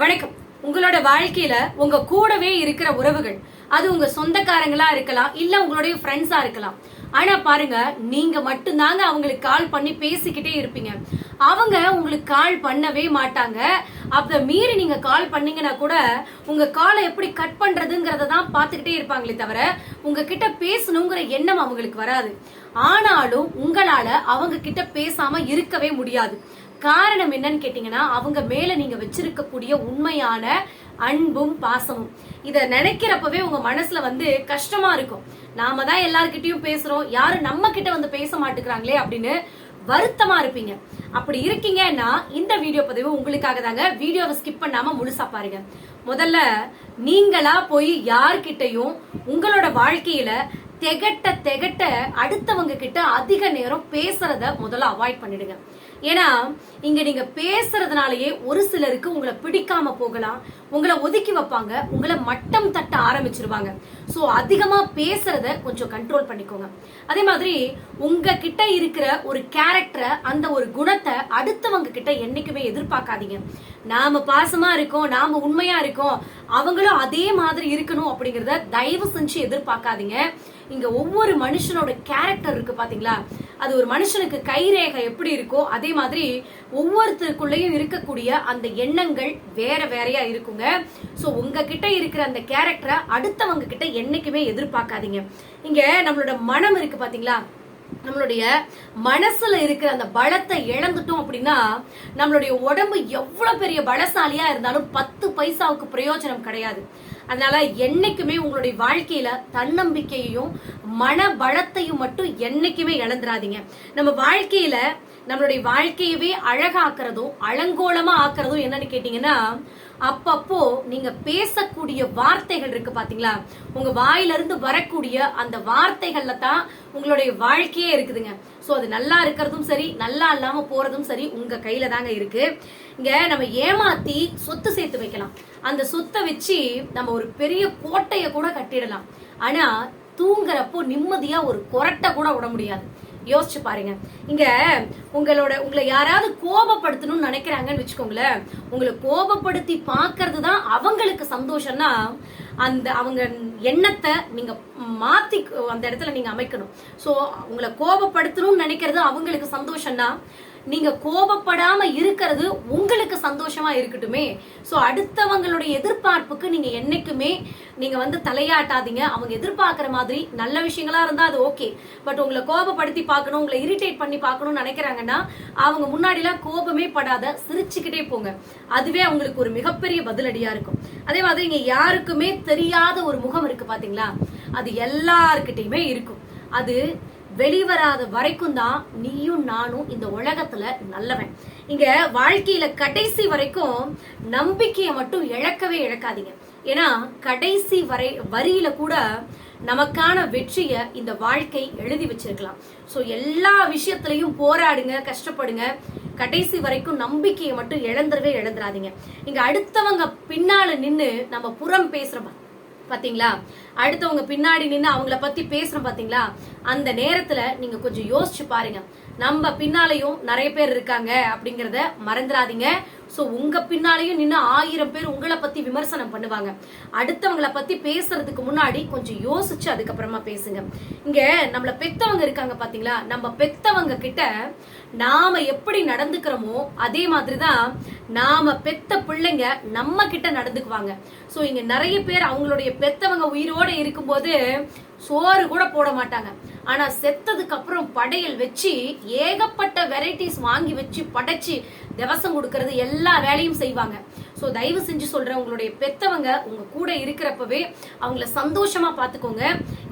வணக்கம். உங்களோட வாழ்க்கையில உங்க கூடவே இருக்கிற உறவுகள் அது உங்க சொந்தக்காரங்களா இருக்கலாம் இல்ல உங்களுடைய ஃப்ரெண்ட்ஸா இருக்கலாம். ஆனா பாருங்க நீங்க மட்டும்தாங்க அவங்களுக்கு கால் பண்ணி பேசிக்கிட்டே இருப்பீங்க. அவங்க உங்களுக்கு கால் பண்ணவே மாட்டாங்க. அப்ப மீறி நீங்க கால் பண்ணீங்கன்னா கூட உங்க காலை எப்படி கட் பண்றதுங்கிறத தான் பாத்துக்கிட்டே இருப்பாங்களே தவிர உங்ககிட்ட பேசணுங்கிற எண்ணம் அவங்களுக்கு வராது. ஆனாலும் உங்களால அவங்க கிட்ட பேசாம இருக்கவே முடியாது. காரணம் என்னன்னு கேட்டீங்கன்னா அவங்க மேல நீங்க வச்சிருக்கக்கூடிய உண்மையான அன்பும் பாசமும். இத நினைக்கிறப்பவே உங்க மனசுல வந்து கஷ்டமா இருக்கும். நாம தான் எல்லார்கிட்டயும் பேசுறோம். யாரும் நம்ம கிட்ட வந்து பேச மாட்டேங்கிறாங்களே அப்படின்னு வருத்தமா இருப்பீங்க. அப்படி இருக்கீங்கன்னா இந்த வீடியோ பதிவு உங்களுக்காக தாங்க. வீடியோவை ஸ்கிப் பண்ணாம முழுசா பாருங்க. முதல்ல நீங்களா போய் யார்கிட்டையும் உங்களோட வாழ்க்கையில திகட்ட திகட்ட அடுத்தவங்க கிட்ட அதிக நேரம் பேசுறத முதல்ல அவாய்ட் பண்ணிடுங்க. ஏன்னா இங்க நீங்க பேசுறதுனாலயே ஒரு சிலருக்கு உங்களை பிடிக்காம போகலாம். உங்களை ஒதுக்கி வைப்பாங்க. உங்களை மட்டம் தட்ட ஆரம்பிச்சிருவாங்க. சோ அதிகமா பேசுறத கொஞ்சம் கண்ட்ரோல் பண்ணிக்கோங்க. அதே மாதிரி உங்க கிட்ட இருக்கிற ஒரு கேரக்டரை அந்த ஒரு குணத்தை அடுத்தவங்க கிட்ட என்னைக்குமே எதிர்பார்க்காதீங்க. நாம பாசமா இருக்கோம் நாம உண்மையா இருக்கோம் அவங்களும் அதே மாதிரி இருக்கணும் அப்படிங்கறத தயவு செஞ்சு எதிர்பார்க்காதீங்க. இங்க ஒவ்வொரு மனுஷனோட கேரக்டர் இருக்கு பாத்தீங்களா? அது ஒரு மனுஷனுக்கு கைரேகை எப்படி இருக்கோ அதே மாதிரி ஒவ்வொருத்தருக்குள்ளேயும் இருக்கக்கூடிய அந்த எண்ணங்கள் வேற வேறையா இருக்குங்க. சோ உங்ககிட்ட இருக்கிற அந்த கேரக்டரை அடுத்தவங்க கிட்ட என்னைக்குமே எதிர்பார்க்காதீங்க. இங்க நம்மளோட மனம் இருக்கு பாத்தீங்களா? நம்மளுடைய மனசுல இருக்கிற அந்த பலத்தை இழந்துட்டோம் அப்படின்னா நம்மளுடைய உடம்பு எவ்வளவு பெரிய பலசாலியா இருந்தாலும் பத்து பைசாவுக்கு பிரயோஜனம் கிடையாது. அதனால என்னைக்குமே உங்களுடைய வாழ்க்கையில தன்னம்பிக்கையையும் மன பலத்தையும் மட்டும் என்னைக்குமே இழந்துடாதீங்க. நம்ம வாழ்க்கையில நம்மளுடைய வாழ்க்கையவே அழகாக்குறதும் அலங்கோலமா ஆக்குறதும் என்னன்னு கேட்டீங்கன்னா அப்பப்போ நீங்க பேசக்கூடிய வார்த்தைகள் இருக்கு பாத்தீங்களா? உங்க வாயிலிருந்து வரக்கூடிய அந்த வார்த்தைகள்ல தான் உங்களுடைய வாழ்க்கையே இருக்குதுங்க. சோ அது நல்லா இருக்கிறதும் சரி நல்லா இல்லாம போறதும் சரி உங்க கையில தாங்க இருக்கு. இங்க நம்ம ஏமாத்தி சொத்து சேர்த்து வைக்கலாம். அந்த சொத்தை வச்சு நம்ம ஒரு பெரிய கோட்டைய கூட கட்டிடலாம். ஆனா தூங்குறப்போ நிம்மதியா ஒரு கொரட்டை கூட விட முடியாது. யோசிச்சு பாருங்க. இங்க உங்களோட உங்களை யாராவது கோபப்படுத்தணும்னு நினைக்கிறாங்கன்னு வச்சுக்கோங்களேன். உங்களை கோபப்படுத்தி பாக்குறது தான் அவங்களுக்கு சந்தோஷம்னா அந்த அவங்க எண்ணத்தை நீங்க மாத்தி அந்த இடத்துல நீங்க அமைக்கணும். ஸோ உங்களை கோபப்படுத்தணும்னு நினைக்கிறது அவங்களுக்கு சந்தோஷம்னா நீங்க கோபப்படாம இருக்கிறது உங்களுக்கு சந்தோஷமா இருக்கட்டுமே. ஸோ அடுத்தவங்களுடைய எதிர்பார்ப்புக்கு நீங்க என்னைக்குமே நீங்க வந்து தலையாட்டாதீங்க. அவங்க எதிர்பார்க்கிற மாதிரி நல்ல விஷயங்களா இருந்தா அது ஓகே பட் உங்களை கோபப்படுத்தி பார்க்கணும் உங்களை இரிட்டேட் பண்ணி பார்க்கணும்னு நினைக்கிறாங்கன்னா அவங்க முன்னாடி எல்லாம் கோபமே படாத சிரிச்சுக்கிட்டே போங்க. அதுவே அவங்களுக்கு ஒரு மிகப்பெரிய பதிலடியா இருக்கும். அதே மாதிரி இங்க யாருக்குமே தெரியாத ஒரு முகம் இருக்கு பாத்தீங்களா? அது எல்லார்கிட்டயுமே இருக்கும். அது வெளிவராத வரைக்கும் தான் நீயும் நானும் இந்த உலகத்துல நல்லவன். இங்க வாழ்க்கையில கடைசி வரைக்கும் நம்பிக்கையை மட்டும் இழக்கவே இழக்காதீங்க. ஏன்னா கடைசி வரை வரியில கூட நமக்கான வெற்றிய இந்த வாழ்க்கை எழுதி வச்சிருக்கலாம். சோ எல்லா விஷயத்திலையும் போராடுங்க கஷ்டப்படுங்க. கடைசி வரைக்கும் நம்பிக்கையை மட்டும் இழந்துடவே இழந்துடாதீங்க. இங்க அடுத்தவங்க பின்னால நின்று நம்ம புறம் பேசுறோம். பாத்தீங்களா? அடுத்தவங்க பின்னாடி நின்று அவங்கள பத்தி பேசுறோம் பாத்தீங்களா? அந்த நேரத்துல நீங்க கொஞ்சம் யோசிச்சு பாருங்க. நம்ம பின்னாலையும் நிறைய பேர் இருக்காங்க அப்படிங்கறத மறந்துடாதீங்க. ஸோ உங்க பின்னாலையும் நின்று ஆயிரம் பேர் உங்களை பத்தி விமர்சனம் பண்ணுவாங்க. அடுத்தவங்கள பத்தி பேசுறதுக்கு முன்னாடி கொஞ்சம் யோசிச்சு அதுக்கப்புறமா பேசுங்க. இங்க நம்மள பெத்தவங்க இருக்காங்க பாத்தீங்களா? நம்ம பெத்தவங்க கிட்ட நாம எப்படி நடந்துக்கிறோமோ அதே மாதிரி தான் நாம பெத்த பிள்ளைங்க நம்ம கிட்ட நடந்துக்குவாங்க. ஸோ இங்க நிறைய பேர் அவங்களுடைய பெத்தவங்க உயிரோட இருக்கும்போது சோறு கூட போட மாட்டாங்க. ஆனா செத்ததுக்கு அப்புறம் படையல் வச்சு ஏகப்பட்ட வெரைட்டிஸ் வாங்கி வச்சு படைச்சு திவசம் கொடுக்கறது எல்லா வேலையும் செய்வாங்க. ஸோ தயவு செஞ்சு சொல்றேன் உங்களுடைய பெத்தவங்க உங்க கூட இருக்கிறப்பவே அவங்கள சந்தோஷமா பாத்துக்கோங்க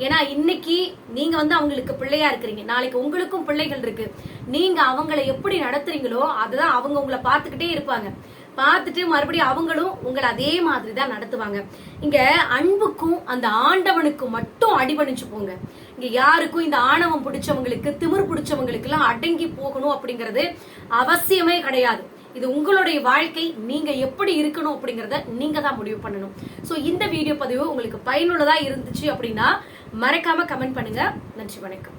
ஏன்னா இன்னைக்கு நீங்க வந்து அவங்களுக்கு பிள்ளையா இருக்கிறீங்க. நாளைக்கு உங்களுக்கும் பிள்ளைகள் இருக்கு. நீங்க அவங்கள எப்படி நடத்துறீங்களோ அதுதான் அவங்க உங்களை பார்த்துக்கிட்டே இருப்பாங்க. பார்த்துட்டு மறுபடியும் அவங்களும் உங்களை அதே மாதிரி தான் நடத்துவாங்க. இங்க அன்புக்கும் அந்த ஆண்டவனுக்கும் மட்டும் அடிபணிச்சு போங்க. இங்க யாருக்கும் இந்த ஆணவம் பிடிச்சவங்களுக்கு திமிர் பிடிச்சவங்களுக்கு எல்லாம் அடங்கி போகணும் அப்படிங்கறது அவசியமே கிடையாது. இது உங்களுடைய வாழ்க்கை நீங்க எப்படி இருக்கணும் அப்படிங்கறத நீங்க தான் முடிவு பண்ணணும். சோ இந்த வீடியோ பதிவு உங்களுக்கு பயனுள்ளதா இருந்துச்சு அப்படின்னா மறக்காம கமெண்ட் பண்ணுங்க. நன்றி வணக்கம்.